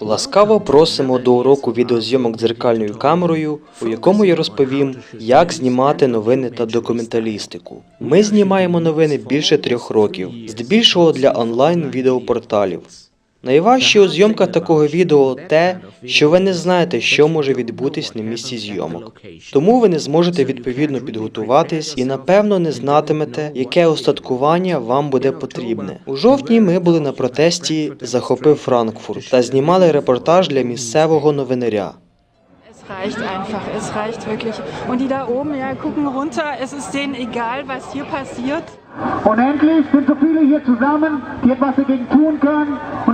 Ласкаво просимо до уроку відеозйомок дзеркальною камерою, у якому я розповім, як знімати новини та документалістику. Ми знімаємо новини більше трьох років, здебільшого для онлайн відеопорталів. Найважче у зйомках такого відео те, що ви не знаєте, що може відбутись на місці зйомок. Тому ви не зможете відповідно підготуватись і напевно не знатимете, яке устаткування вам буде потрібне. У жовтні ми були на протесті Захопив Франкфурт та знімали репортаж для місцевого новинаря. Reicht einfach, es reicht wirklich. Und die da oben, ja, gucken runter, es ist denen egal, was hier passiert. Und endlich sind so viele hier zusammen, die etwas dagegen tun können. Und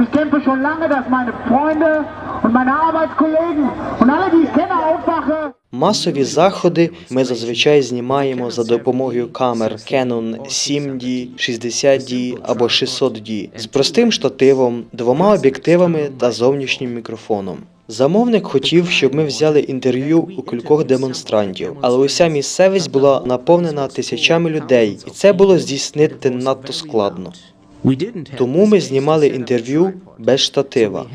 schon lange, dass meine Freunde und meine Arbeitskollegen und alle, die ich kenne, aufwache. Масові заходи ми зазвичай знімаємо за допомогою камер Canon 7D, 60D або 600D з простим штативом, двома об'єктивами та зовнішнім мікрофоном. Замовник хотів, щоб ми взяли інтерв'ю у кількох демонстрантів, але уся місцевість була наповнена тисячами людей, і це було здійснити надто складно. Тому ми знімали інтерв'ю без штатива.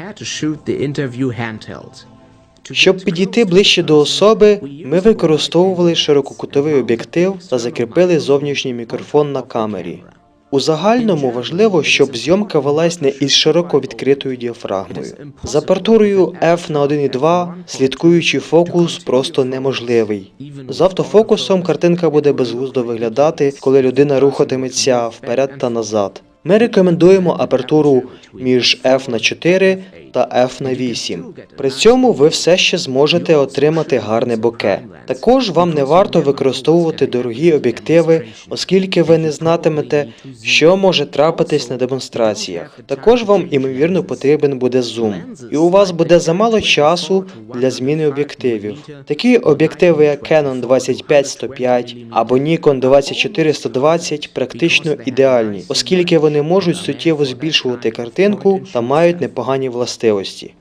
Щоб підійти ближче до особи, ми використовували ширококутовий об'єктив та закріпили зовнішній мікрофон на камері. У загальному важливо, щоб зйомка велась не із широко відкритою діафрагмою. З апертурою F на 1.2 слідкуючий фокус просто неможливий. З автофокусом картинка буде безглуздо виглядати, коли людина рухатиметься вперед та назад. Ми рекомендуємо апертуру між F на 4 та F на 8. При цьому ви все ще зможете отримати гарне боке. Також вам не варто використовувати дорогі об'єктиви, оскільки ви не знатимете, що може трапитись на демонстраціях. Також вам імовірно потрібен буде зум, і у вас буде замало часу для зміни об'єктивів. Такі об'єктиви, як Canon 25-105 або Nikon 24-120 практично ідеальні, оскільки вони можуть суттєво збільшувати картинку та мають непогані властивості.